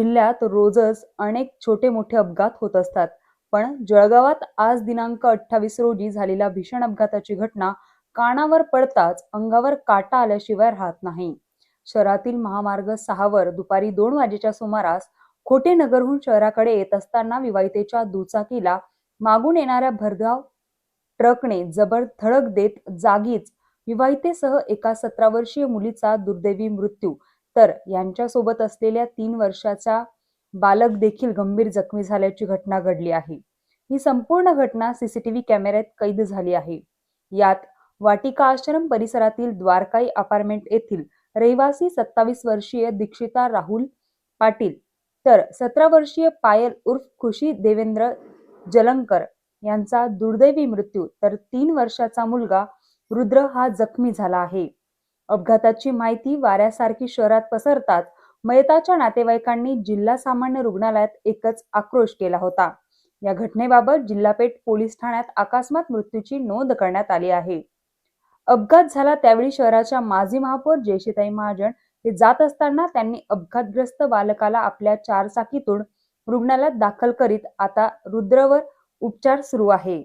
जिल्ह्यात रोजच अनेक छोटे मोठे अपघात होत असतात. पण जळगावात आज दिनांक अठ्ठावीस रोजी झालेल्या भीषण अपघाताची घटना कानावर पडताच अंगावर काटा आल्याशिवाय राहत नाही. शहरातील महामार्ग सहावर दुपारी दोन वाजेच्या सुमारास खोटे नगरहून शहराकडे येत असताना विवाहितेच्या दुचाकीला मागून येणाऱ्या भरधाव ट्रकने जबर धडक देत जागीच विवाहितेसह एका सतरा वर्षीय मुलीचा दुर्दैवी मृत्यू तर यांच्यासोबत असलेल्या तीन वर्षाचा बालक देखील गंभीर जखमी झाल्याची घटना घडली आहे. ही संपूर्ण घटना सीसीटीव्ही कॅमेऱ्यात कैद झाली आहे. यात वाटिका आश्रम परिसरातील द्वारकाई अपार्टमेंट येथील रहिवासी सत्तावीस वर्षीय दीक्षिता राहुल पाटील तर सतरा वर्षीय पायल उर्फ खुशी देवेंद्र जलंकर यांचा दुर्दैवी मृत्यू तर तीन वर्षाचा मुलगा रुद्र हा जखमी झाला आहे. अपघाताची माहिती वाऱ्यासारखी शहरात पसरताच मयताच्या नातेवाईकांनी जिल्हा सामान्य रुग्णालयात एकच आक्रोश केला होता. या घटनेबाबत जिल्हापेठ पोलीस ठाण्यात अकस्मात मृत्यूची नोंद करण्यात आली आहे. अपघात झाला त्यावेळी शहराच्या माजी महापौर जयशीताई महाजन हे जात असताना त्यांनी अपघातग्रस्त बालकाला आपल्या चारचाकीतून रुग्णालयात दाखल करीत आता रुद्रवर उपचार सुरू आहे.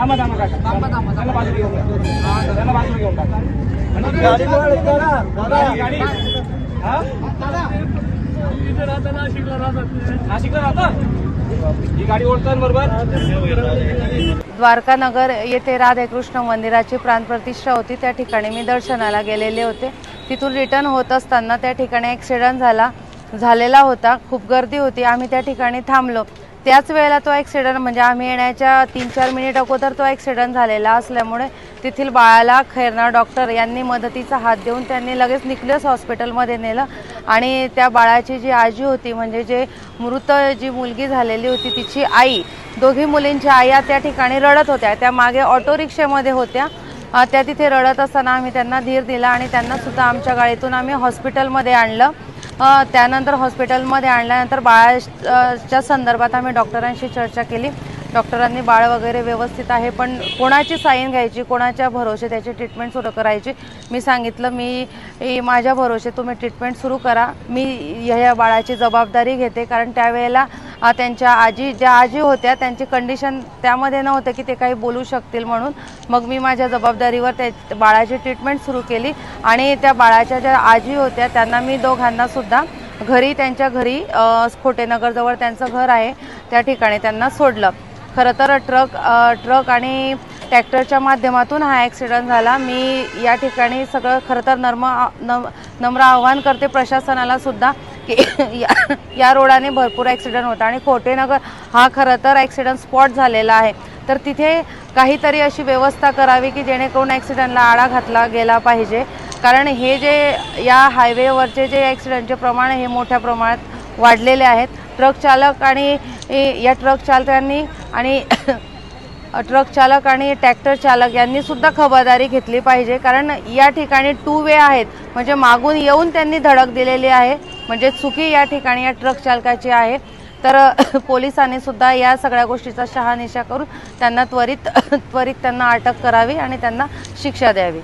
थांबा थांबा काका. थांबा थांबा त्याला बाजूला घेऊन जा त्याला बाजूला घेऊन टाका. आणि गाडी वळ, दादा, दादा. गाडी. गाडी नाशिकला राहतात. ही गाडी ओळखतात बरोबर? द्वारकानगर येथे राधाकृष्ण मंदिराची प्राणप्रतिष्ठा होती. त्या ठिकाणी मी दर्शनाला गेलेले होते. तिथून रिटर्न होत असताना त्या ठिकाणी ॲक्सिडेंट झाला झालेला होता. खूप गर्दी होती. आम्ही त्या ठिकाणी थांबलो. त्याच वेळेला तो ॲक्सिडंट म्हणजे आम्ही येण्याच्या तीन चार मिनिट अगोदर तो ॲक्सिडंट झालेला असल्यामुळे तेथील बाळाला खैरनार डॉक्टर यांनी मदतीचा हात देऊन त्यांनी लगेच निकलेस हॉस्पिटलमध्ये नेलं. आणि त्या बाळाची जी आजी होती म्हणजे जे मृत जी मुलगी झालेली होती तिची आई दोघी मुलींच्या आई त्या ठिकाणी रडत होत्या. त्या मागे ऑटो रिक्षेमध्ये होत्या. त्या तिथे रडत असताना आम्ही त्यांना धीर दिला आणि त्यांनासुद्धा आमच्या गाडीतून आम्ही हॉस्पिटलमध्ये आणलं. त्यानंतर हॉस्पिटलमध्ये आणल्यानंतर बाळाच्या संदर्भात आम्ही डॉक्टरांशी चर्चा केली. डॉक्टरांनी बाळ वगैरे व्यवस्थित आहे पण कोणाची साईन घ्यायची कोणाच्या भरोसे त्याची ट्रीटमेंट सुरू करायची? मी सांगितलं मी माझ्या भरोसे तुम्ही ट्रीटमेंट सुरू करा. मी ह्या या बाळाची जबाबदारी घेते कारण त्यावेळेला त्यांच्या आजी ज्या आजी होत्या त्यांची कंडिशन त्यामध्ये नव्हतं की ते काही बोलू शकतील म्हणून. मग मी माझ्या जबाबदारीवर त्या बाळाची ट्रीटमेंट सुरू केली आणि त्या बाळाच्या ज्या आजी होत्या त्यांना मी दोघांनासुद्धा घरी त्यांच्या घरी खोटेनगरजवळ त्यांचं घर आहे त्या ठिकाणी त्यांना सोडलं. खरं तर ट्रक ट्रक आणि ट्रॅक्टरच्या माध्यमातून हा ॲक्सिडंट झाला. मी या ठिकाणी सगळं खरं तर नर्म नम नम्र आव्हान करते प्रशासनाला सुद्धा. की या- या रोडाने भरपूर ॲक्सिडेंट होता आणि खोटेनगर हा खरं तर ॲक्सिडंट स्पॉट झालेला आहे. तर तिथे काहीतरी अशी व्यवस्था करावी की जेणेकरून ॲक्सिडंटला आळा घातला गेला पाहिजे. कारण हे जे या हायवेवरचे जे ॲक्सिडंटचे प्रमाण हे मोठ्या प्रमाणात वाढलेले आहेत. ट्रक चालक आणि या ट्रक चालकांनी आणि ट्रक चालक आणि ट्रॅक्टर चालक यांनी सुद्धा खबरदारी घेतली पाहिजे. कारण या ठिकाणी टू वे आहेत. म्हणजे मागून येऊन त्यांनी धडक दिलेली आहे. म्हणजे चुकी या ठिकाणी या ट्रक चालकाची आहे. तर पोलिसांनी सुद्धा या सगळ्या गोष्टीचा शहानिशा करून त्यांना त्वरित त्वरित त्यांना अटक करावी आणि त्यांना शिक्षा द्यावी.